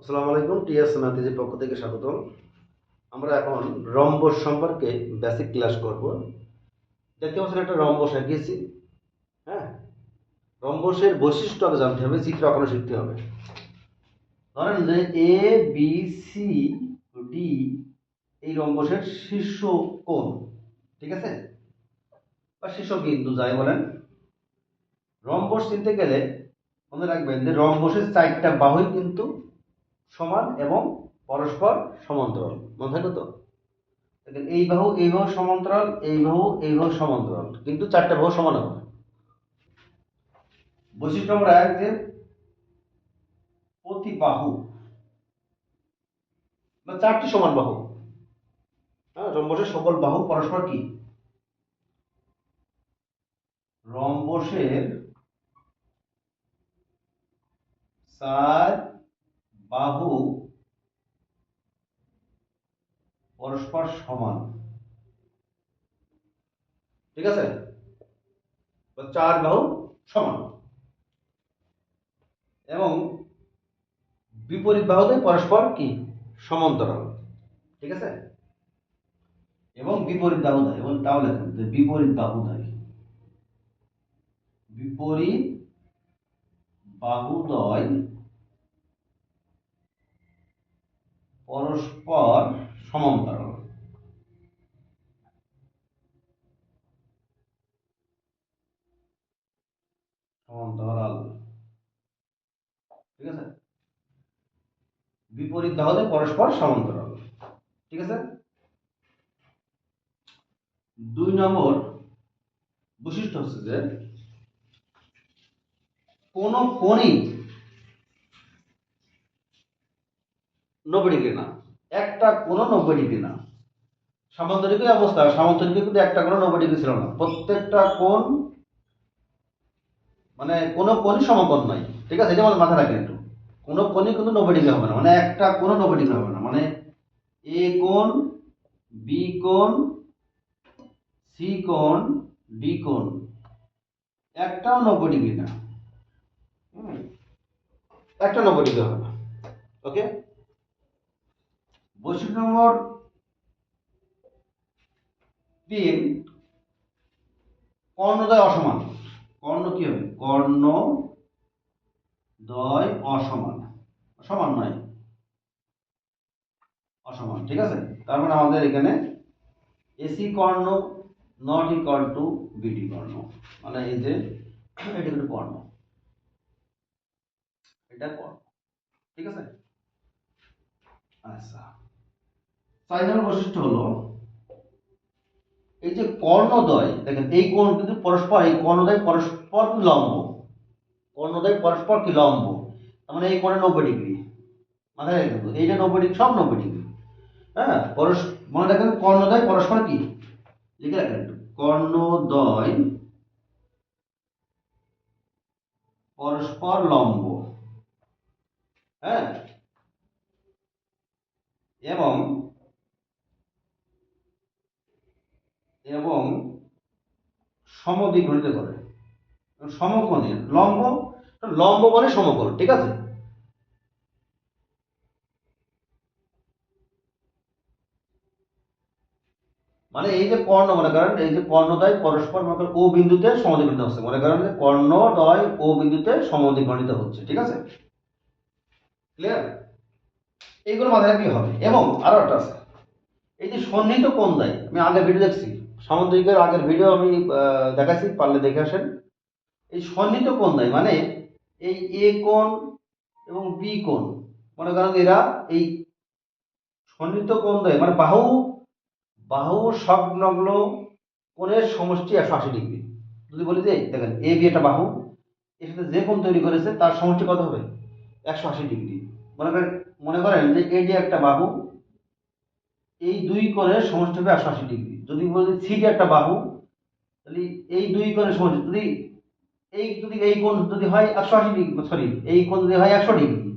আসসালামু আলাইকুম, টিএস ম্যাথেজের পক্ষ থেকে স্বাগতম। আমরা এখন রম্বস সম্পর্কে বেসিক ক্লাস করব। দেখতে পাচ্ছেন একটা রম্বস আঁকিয়েছি হ্যাঁ? রম্বসের বৈশিষ্ট্য আগে জানতে হবে, চিত্র আঁকানো শিখতে হবে। ধরেন যে এ বি সি ডি এই রম্বসের শীর্ষ কোণ, ঠিক আছে? বা শীর্ষ বিন্দু যাই বলেন। রম্বস চিনতে গেলে মনে রাখবেন যে রম্বসের চারটা বাহুই কিন্তু সমান এবং পরস্পর সমান্তরাল। মনে থাকবে তো? দেখেন, এই বাহু এই বাহু সমান্তরাল, এই বাহু এই বাহু সমান্তরাল। কিন্তু চারটা বাহু সমান হবে। বৈশিষ্ট্য আমরা এক যে, প্রতি বাহু, বা চারটি সমান বাহু। হ্যাঁ রম্বসের সকল বাহু পরস্পর কি? রম্বসের চার বাহু পরস্পর সমান। ঠিক আছে? চার বাহু সমান। এবং বিপরীত বাহুতে পরস্পর কি? সমান্তরাল। ঠিক আছে? এবং বিপরীত বাহুদায় এবং তাও লেখেন বিপরীত বাহুদায় বিপরীত বাহুদয় পরস্পর সমান্তরাল। সমান্তরাল। ঠিক আছে? বিপরীত বাহুতে পরস্পর সমান্তরাল। ঠিক আছে? দুই নম্বর বৈশিষ্ট্য হচ্ছে যে, কোন কোণই নব্বই ডিগ্রি না। একটা কোনো নব্বই ডিগ্রি না। সামান্তরিক অবস্থা। সামান্তরিক কিন্তু একটা কোনো নব্বই ডিগ্রি ছিল না। প্রত্যেকটা কোণ মানে কোনো কোণই সমকোণ নয়। ঠিক আছে? এটা আমাদের মাথায় রাখেন একটু। কোনো কোণই কিন্তু নব্বই ডিগ্রি হবে না। মানে একটা কোনো নব্বই ডিগ্রি হবে না। মানে এ কোণ, বি কোণ, সি কোণ, ডি কোণ। একটাও নব্বই ডিগ্রি না। একটা নব্বই ডিগ্রি হবে না। ওকে? বৈশিষ্ট্য নম্বর তিন, কর্ণদ্বয় অসমান। কর্ণ কি হবে? কর্ণ দ্বয় অসমান সমান নয়। অসমান, ঠিক আছে? তার মানে আমাদের এখানে এসি কর্ণ নট ইকাল টু বিডি কর্ণ। মানে এই যে, এটা কিন্তু কর্ণ। এটা কর্ণ। ঠিক আছে? আচ্ছা। নম্বর বৈশিষ্ট্য হলো, এই যে কর্ণদ্বয়, দেখেন এই কোণ কিন্তু পরস্পর, এই কর্ণদ্বয় পরস্পর কি লম্ব? কর্ণদ্বয় পরস্পর কি লম্ব? তার মানে এই কোণে নব্বই ডিগ্রি। মাথায় রাখবেন কিন্তু এইটা নব্বই ডিগ্রি, সব নব্বই ডিগ্রি। হ্যাঁ পরস, মনে রাখেন কর্ণদ্বয় পরস্পর কি? লিখে রাখেন একটু, কর্ণদ্বয় পরস্পর লম্ব। হ্যাঁ এবং এবং সমদ্বিঘটিত করে। সমকোণে লম্ব লম্ব মানে সমকোণ, ঠিক আছে? মানে এই যে কর্ণ, মনে করেন, এই যে কর্ণদ্বয় পরস্পর মনে করেন ও বিন্দুতে সমদ্বিঘটিত হচ্ছে। মনে করেন যে কর্ণদ্বয় ও বিন্দুতে সমদ্বিঘটিত হচ্ছে, ঠিক আছে? ক্লিয়ার এইগুলো মাথায় রাখলে হবে। এবং আরও একটা আছে। এই যে সন্নিহিত কোণ দেয়, আমি আগের ভিডিও দেখছি। সামুদ্রিকের আগের ভিডিও আমি দেখাচ্ছি পারলে দেখে আসেন। এই সন্নিহিত কোণ দেয় মানে এই এ কোণ এবং বি কোণ। মনে করেন এরা এই সন্নিহিত কোণ দেয় মানে বাহু বাহু সংলগ্ন কোণের সমষ্টি একশো আশি ডিগ্রি। যদি বলি যে, দেখেন, এ বি একটা বাহু, এর সাথে যে কোণ তৈরি করেছে, তার সমষ্টি কত হবে? একশো আশি ডিগ্রি। মনে করেন মনে করেন যে এডি একটা বাহু, এই দুই কোণের সমষ্টি হবে একশো আশি ডিগ্রি। যদি বলি সিডি একটা বাহু, তাহলে এই দুই কোণের সমষ্টি, যদি এই যদি এই কোণ যদি হয় একশো আশি ডিগ্রি সরি এই কোণ যদি হয় একশো ডিগ্রি,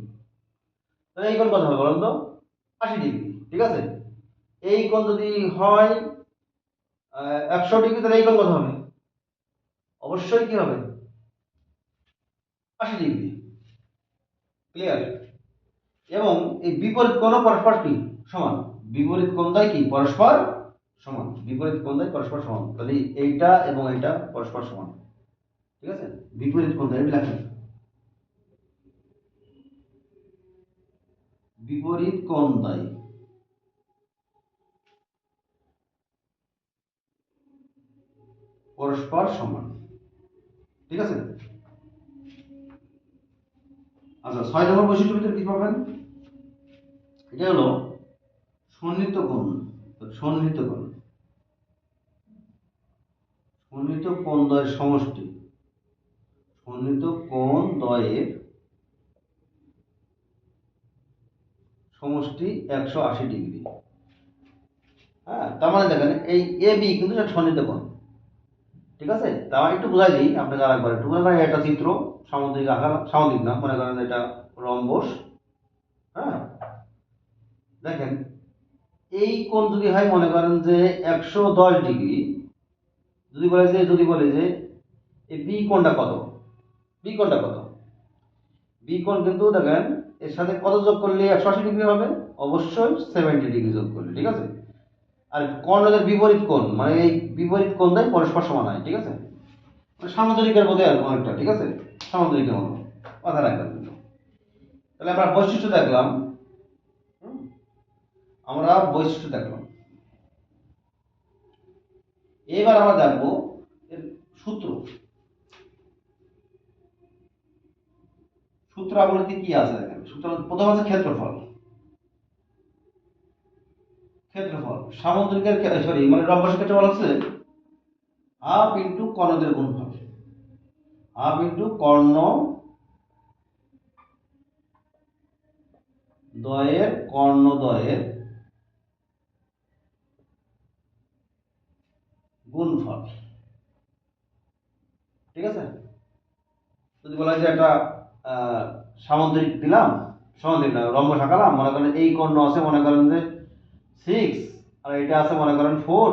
তাহলে এই কোণ কত হবে বলুন তো আশি ডিগ্রি, ঠিক আছে? এই কোণ যদি হয় একশো ডিগ্রি, তাহলে এই কোণ কত হবে? অবশ্যই কি হবে? আশি ডিগ্রি। ক্লিয়ার এবং এই বিপরীত কোণ পরস্পর কি? সমান। বিপরীত কোণ দ্বয় কি? পরস্পর সমান, বিপরীত কোণ দ্বয় পরস্পর সমান। তাহলে এইটা এবং এইটা পরস্পর সমান। ঠিক আছে? বিপরীত কোণ দ্বয় এটা লেখেন বিপরীত কোণ দ্বয় পরস্পর সমান। ঠিক আছে? আচ্ছা ছয় নম্বর বৈশিষ্ট্য ভিতরে কি পাবেন? এটা হলো সন্নিহিত কোণ। সন্নিহিত কোণ। সন্নিহিত কোণ দ্বয়ের সমষ্টি? সন্নিহিত কোণ দ্বয়ের সমষ্টি একশো আশি ডিগ্রি? হ্যাঁ তার মানে দেখেন, এই এ বি কিন্তু একটা সন্নিহিত কোণ। ঠিক আছে? তা একটু বোঝাই দিই আপনাকে আরেকবার। একটু মনে করেন একটা চিত্র, সামুদ্রিক আকার, সামুদ্রিক না, মনে করেন এটা রম্বস। হ্যাঁ? দেখেন, এই কোণ যদি হয়, মনে করেন যে একশো দশ ডিগ্রি যদি বলে যে, যদি বলে যে, এই বি কোণটা কত? বি কোণটা কত? বি কোণ কিন্তু দেখেন, এর সাথে কত যোগ করলে একশো আশি ডিগ্রি হবে? অবশ্যই সেভেন্টি ডিগ্রি যোগ করলে, ঠিক আছে? আর কর্ণদের বিপরীত কোণ মানে এই বিপরীত কোণ দেয় পরস্পর সমান হয়, ঠিক আছে? মানে সামুদ্রিকের মধ্যে অনেকটা ঠিক আছে? সামুদ্রিকের মতো কথা রাখবেন তাহলে আমরা বৈশিষ্ট্য দেখলাম? আমরা বৈশিষ্ট্য দেখলাম। এবার আমরা দেখব এর সূত্র। সূত্রাবলীতে কি আছে দেখেন? সূত্র প্রথম আছে ক্ষেত্রফল। ক্ষেত্রফল। সামুদ্রিকের সরি মানে রম্বসের ক্ষেত্রফল হচ্ছে হাফ ইন্টু কর্ণদের গুণফল। হাফ ইন্টু কর্ণ দয়ের কর্ণ দয়ের গুণফল। ঠিক আছে? যদি বলা হয় যে একটা সামুদ্রিক দিলাম, সামুদ্রিক না রম্বস আঁকালাম মনে করেন এই কর্ণ আছে, মনে করেন যে সিক্স আর এটা আছে, মনে করেন ফোর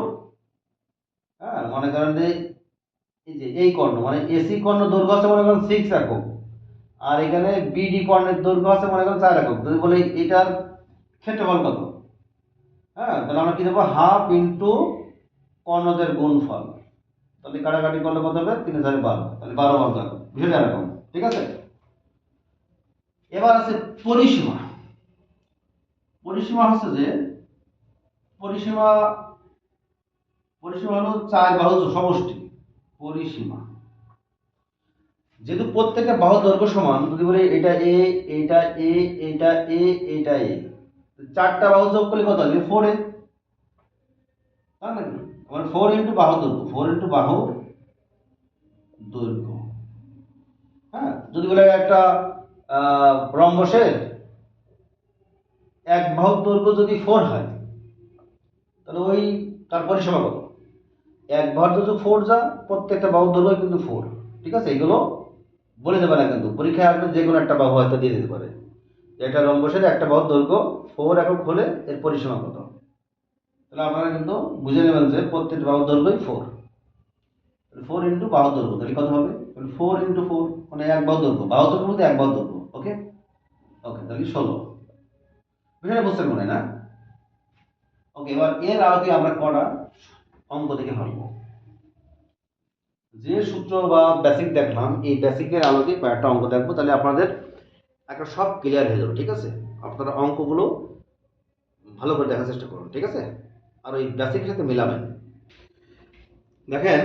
হ্যাঁ মনে করেন যে এই যে এই কর্ণ মানে এসি কর্ণ দৈর্ঘ্য আছে, মনে করেন সিক্স একক। আর এখানে বিডি কর্ণের দৈর্ঘ্য আছে, মনে করেন চার একক। যদি বলে এটার ক্ষেত্রফল কত? হ্যাঁ তাহলে আমরা কি দেবো? হাফ ইন্টু কর্ণদের গুণফল। তাহলে কাটাকাটি করলে কত হবে? তিন হাজার বারো। তাহলে বারো বার দেখো বিষয়টা এরকম ঠিক আছে? এবার আছে পরিসীমা। পরিসীমা হচ্ছে যে, পরিসীমা পরিসীমা হলো চার বাহু সমষ্টি। পরিসীমা। যেহেতু প্রত্যেকটা বাহু দৈর্ঘ্য সমান, যদি বলি এটা এ এটা এ এটা এ এটা এ চারটা বাহু যোগ করলে কত হবে? Four A. তাই নাকি আমার ফোর ইন্টু বাহু দৈর্ঘ্য ফোর ইন্টু বাহু দৈর্ঘ্য। হ্যাঁ? যদি বলে একটা রম্বসের এক বাহু দৈর্ঘ্য যদি ফোর হয়, তাহলে ওই তার পরিসীমা কত? এক বাহুর দৈর্ঘ্য ফোর যা প্রত্যেকটা বাহুর দৈর্ঘ্য কিন্তু ফোর ঠিক আছে? এগুলো বলে দেবে না কিন্তু। পরীক্ষায় আপনি যে কোনো একটা বাহু হয়তো দিয়ে দিতে পারে। এটা রম্বসের একটা বাহুর দৈর্ঘ্য ফোর একক হলে এর পরিসীমা কত? তাহলে আপনারা কিন্তু বুঝে নেবেন যে প্রত্যেকটা বাহুর দৈর্ঘ্যই ফোর ফোর ইন্টু বাহু দৈর্ঘ্য, তাহলে কত হবে? ফোর ইন্টু ফোর মানে এক বাহু দৈর্ঘ্য। বাহু দৈর্ঘ্য মধ্যে এক বাহু দৈর্ঘ্য ওকে ওকে তাহলে ষোলো। বিষয়টা বুঝতে মনে না? ওকে এবার এর আলোকে আমরা কটা অঙ্ক থেকে ভাববো যে সূত্র বা বেসিক দেখলাম, এই বেসিকের আলোকে কয়েকটা অঙ্ক দেখব, তাহলে আপনাদের একটা সব ক্লিয়ার হয়ে যাবে, ঠিক আছে? আপনারা অঙ্কগুলো ভালো করে দেখার চেষ্টা করুন, ঠিক আছে? আর ওই বেসিকের সাথে মিলাবেন দেখেন,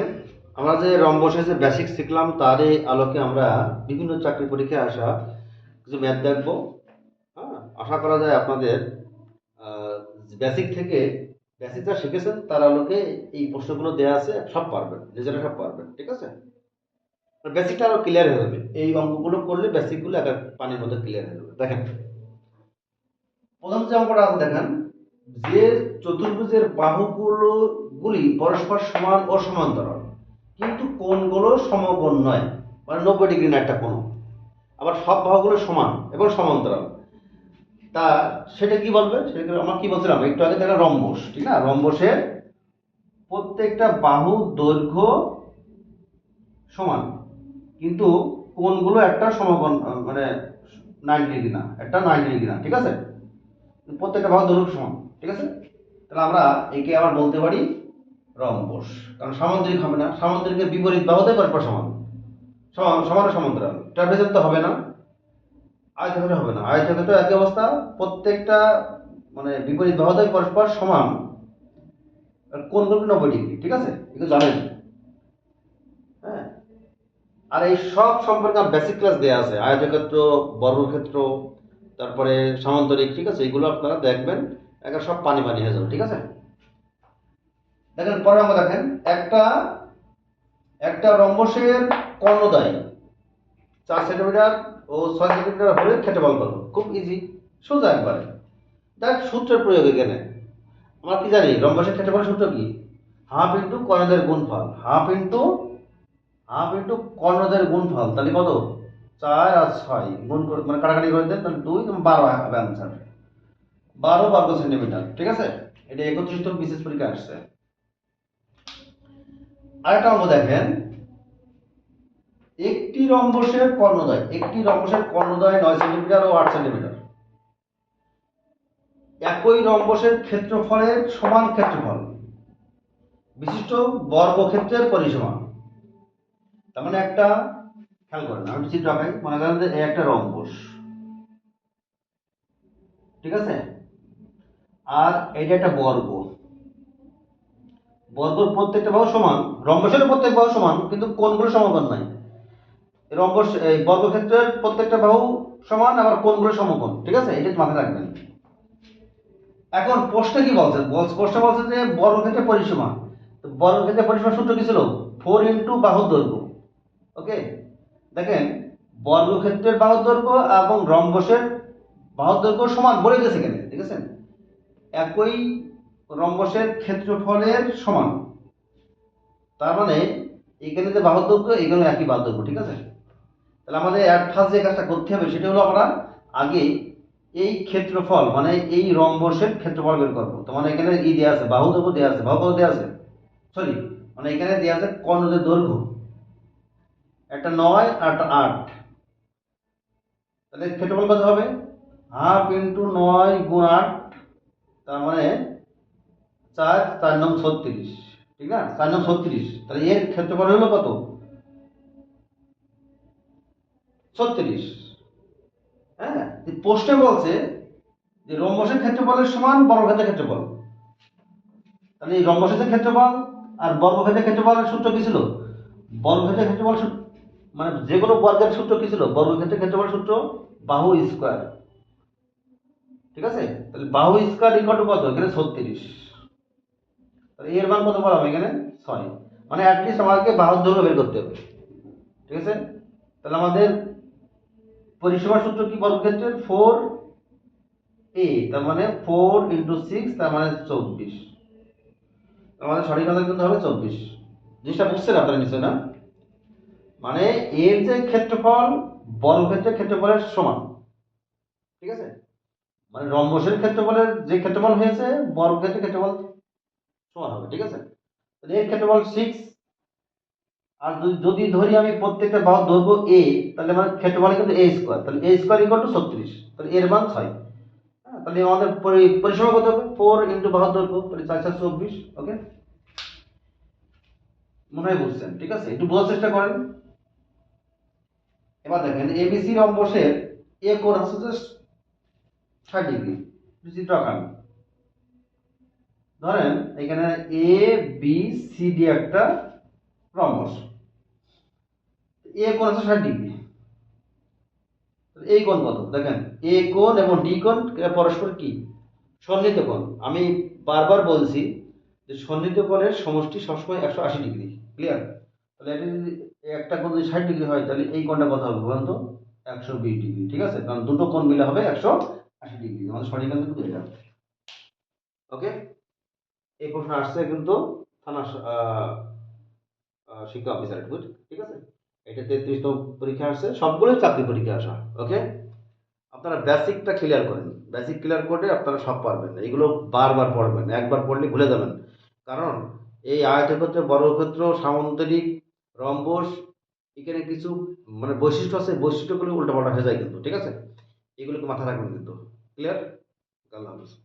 আমরা যে রম্বসে যে বেসিক শিখলাম, তারই আলোকে আমরা বিভিন্ন চাকরি পরীক্ষায় আসা কিছু ম্যাথ দেখব। হ্যাঁ আশা করা যায় আপনাদের বেসিক থেকে বেসিক যা শিখেছেন, তার আলোকে এই প্রশ্নগুলো দেওয়া আছে, সব পারবেন, নিজেরা সব পারবেন, ঠিক আছে? বেসিকটা আরও ক্লিয়ার হয়ে যাবে। এই অঙ্কগুলো করলে বেসিকগুলো এক পানির মধ্যে ক্লিয়ার হয়ে যাবে। দেখেন, প্রথম যে অঙ্কটা আছে, দেখেন যে চতুর্ভুজের বাহুগুলো গুলি পরস্পর সমান ও সমান্তরাল। কিন্তু কোণগুলো সমকোণ নয় মানে নব্বই ডিগ্রি না একটা কোণ। আবার সব বাহুগুলো সমান এবং সমান্তরাল। তা সেটা কি বলবে? সেটা আমরা কি বলছিলাম? একটু আগে দেখা রম্বস, ঠিক না? রম্বসের প্রত্যেকটা বাহু দৈর্ঘ্য সমান। কিন্তু কোণগুলো একটা সমকোণ মানে নাইনটি ডিগ্রি না, একটা নাইনটি ডিগ্রি না, ঠিক আছে? প্রত্যেকটা বাহু দৈর্ঘ্য সমান। ঠিক আছে? তাহলে আমরা একে আবার বলতে পারি রম্বস কারণ সামুদ্রিক হবে না, সামুদ্রিকের বিপরীত বাহুতে পরস্পর সমান সমান সমান সমান্তরাল ট্রাপেজের তো হবে না। আয়তক্ষেত্র হবে না। আয়তক্ষেত্র একই অবস্থা, প্রত্যেকটা মানে বিপরীত বাহুতে পরস্পর সমান। কোন কোন নব্বই ডিগ্রি, ঠিক আছে? এগুলো জানেন। হ্যাঁ? আর এই সব সম্পর্কে বেসিক ক্লাস দেওয়া আছে। আয়তক্ষেত্র, বর্গক্ষেত্র, তারপরে সামান্তরিক, ঠিক আছে? এগুলো আপনারা দেখবেন। একটা সব পানি পানি হয়ে যাবে, ঠিক আছে? দেখেন পরে আমরা দেখেন। একটা একটা রম্বসের কর্ণদায় চার সেন্টিমিটার ও ছয় সেন্টিমিটার হলে খেটে ক্ষেত্রফল কত খুব ইজি সোজা একবারে। দেখ, সূত্রের প্রয়োগ এখানে। আমরা কি জানি, রম্বসের ক্ষেত্রফল সূত্র কি? হাফ ইন্টু কর্ণদের গুণফল। হাফ ইন্টু হাফ ইন্টু কর্ণদের গুণফল। তাহলে কত? চার আর ছয়। গুণ করে মানে কাটাকাটি করে দেন, তাহলে দুই বারো হবে অ্যান্সার বারো বর্গ সেন্টিমিটার ঠিক আছে? এটা একত্রিশতম বিশেষ পরীক্ষা আসছে। আরেকটা অঙ্ক দেখেন। একটি রম্বসের কর্ণদয়, একটি রম্বসের কর্ণদয় নয় সেন্টিমিটার ও আট সেন্টিমিটার। একই রম্বসের ক্ষেত্রফলের সমান ক্ষেত্রফল। বিশিষ্ট বর্গক্ষেত্রের পরিসীমা। তার মানে একটা, খেয়াল করেন, আমি চিত্র আঁকাই। মনে করেন যে একটা রম্বস। ঠিক আছে? আর এইটা একটা বর্গ। বর্গর প্রত্যেকটা বাহু সমান, রম্বসের প্রত্যেক বাহু সমান, কিন্তু কোণগুলো সমাপন নাই। রম্বস, এই বর্গক্ষেত্রের প্রত্যেকটা বাহু সমান, আবার কোণগুলো সমকোণ, ঠিক আছে? এটা মাথায় রাখবেন। এখন প্রশ্নে কি বলছে বল- প্রশ্নে বলছে যে বর্গক্ষেত্রের পরিসীমা। তো বর্গক্ষেত্রের পরিসীমা সূত্র কি ছিল? ফোর ইন্টু বাহুর দৈর্ঘ্য। ওকে? দেখেন, বর্গক্ষেত্রের বাহুর দৈর্ঘ্য এবং রম্বসের বাহুর দৈর্ঘ্য সমান বলে গেছে এখানে, ঠিক আছে? একই রম্বসের ক্ষেত্রফলের সমান। তার মানে এখানে যে বাহুর দৈর্ঘ্য এখানে একই বাহুর দৈর্ঘ্য ঠিক আছে? তাহলে আমাদের অ্যাট ফার্স্ট যে কাজটা করতে হবে, সেটা হলো আমরা আগে এই ক্ষেত্রফল মানে এই রম্বসের ক্ষেত্রফল বের করব। তো মানে এখানে ই দেওয়া আছে বাহু দৈর্ঘ্য দেওয়া আছে, বাহু দেওয়া আছে। সরি মানে এখানে দেওয়া আছে কর্ণদের দৈর্ঘ্য। একটা নয় একটা আট। তাহলে ক্ষেত্রফল কত হবে? হাফ ইন্টু নয় গুণ আট তার মানে চার চার নং ছত্রিশ, ঠিক না? চার নং ছত্রিশ, তাহলে এর ক্ষেত্রফল হলো কত? ছত্রিশ। হ্যাঁ? পোস্টে বলছে যে রম্বসের ক্ষেত্রফলের সমান বর্গক্ষেত্রের ক্ষেত্রফল। তাহলে এই রম্বসের ক্ষেত্রফল আর বর্গক্ষেত্রের ক্ষেত্রফলের সূত্র কি ছিল? বর্গক্ষেত্রের ক্ষেত্রফল মানে যে কোনো বর্গের সূত্র কি ছিল? বর্গক্ষেত্রের ক্ষেত্রফল সূত্র বাহু স্কোয়ার। ঠিক আছে? তাহলে বাহু স্কোয়ার ইকুয়াল টু কত? এখানে ছত্রিশ। এর মান কত বলা হবে এখানে ছয়। মানে অ্যাটলিস্ট আমাকে বাহুর দৈর্ঘ্য বের করতে হবে। ঠিক আছে? তাহলে আমাদের পরিসীমা সূত্র কি বর্গক্ষেত্রের ফোর এ তার মানে ফোর ইন্টু সিক্স তার মানে চব্বিশ। আমাদের সঠিক আনসার কিন্তু হবে চব্বিশ। জিনিসটা বুঝছেন আপনারা নিশ্চয় না? মানে এর যে ক্ষেত্রফল বর্গক্ষেত্রের ক্ষেত্রফলের সমান। ঠিক আছে? মানে রম্বসের ক্ষেত্রফলের যে ক্ষেত্রফল হয়েছে বর্গক্ষেত্রের ক্ষেত্রফল সমান হবে, ঠিক আছে? এর ক্ষেত্রফল সিক্স আর যদি- ধরি আমি প্রত্যেকটা বাহুর দৈর্ঘ্য এ তাহলে আমার ক্ষেত্রফল কিন্তু এ স্কোয়ার তাহলে এ স্কোয়ার ইকুয়াল টু ছত্রিশ, তাহলে এর মান ছয়। হ্যাঁ তাহলে আমাদের পরি- পরিসীমা কত হবে? ফোর ইন্টু দৈর্ঘ্য, তাহলে চার চার চব্বিশ ওকে মনে হয় বুঝছেন, ঠিক আছে? একটু বোঝার চেষ্টা করেন। এবার দেখেন এবিসি রম্বসের এ কোণ হচ্ছে যে ষাট ডিগ্রি চিত্র আঁকান ধরেন এখানে এ বি সি ডি একটা রম্বস। এ কোণ আছে ষাট ডিগ্রি। এই কোণ কত? দেখেন এ কোণ এবং ডি কোণ পরস্পর কি? সন্নিহিত কোণ। আমি বারবার বলছি যে সন্নিহিত কোণের সমষ্টি সবসময় একশো আশি ডিগ্রি। ক্লিয়ার তাহলে এটা যদি একটা কোণ যদি ষাট ডিগ্রি হয়, তাহলে এই কোণটা কত হবে বলুন তো? একশো বিশ ডিগ্রি, ঠিক আছে? কারণ দুটো কোণ মিলে হবে একশো আশি ডিগ্রি আমাদের সঠিক আনসার কিন্তু এটা? ওকে এই প্রশ্ন আসছে কিন্তু থানা শিক্ষা অফিসার বুঝ ঠিক আছে? এটা তেত্রিশতম পরীক্ষা আসছে, সবগুলোই চাকরি পরীক্ষা আসা ওকে আপনারা বেসিকটা ক্লিয়ার করেন। বেসিক ক্লিয়ার করলে আপনারা সব পারবেন এগুলো বারবার পড়বেন, একবার পড়লে ভুলে যাবেন। কারণ এই আয়তক্ষেত্র, বর্গক্ষেত্র, সামন্তরিক, রম্বস, এখানে কিছু মানে বৈশিষ্ট্য আছে, বৈশিষ্ট্যগুলো উল্টাপাল্টা হয়ে যায় কিন্তু, ঠিক আছে? এগুলোকে মাথায় রাখবেন কিন্তু। clear? Galams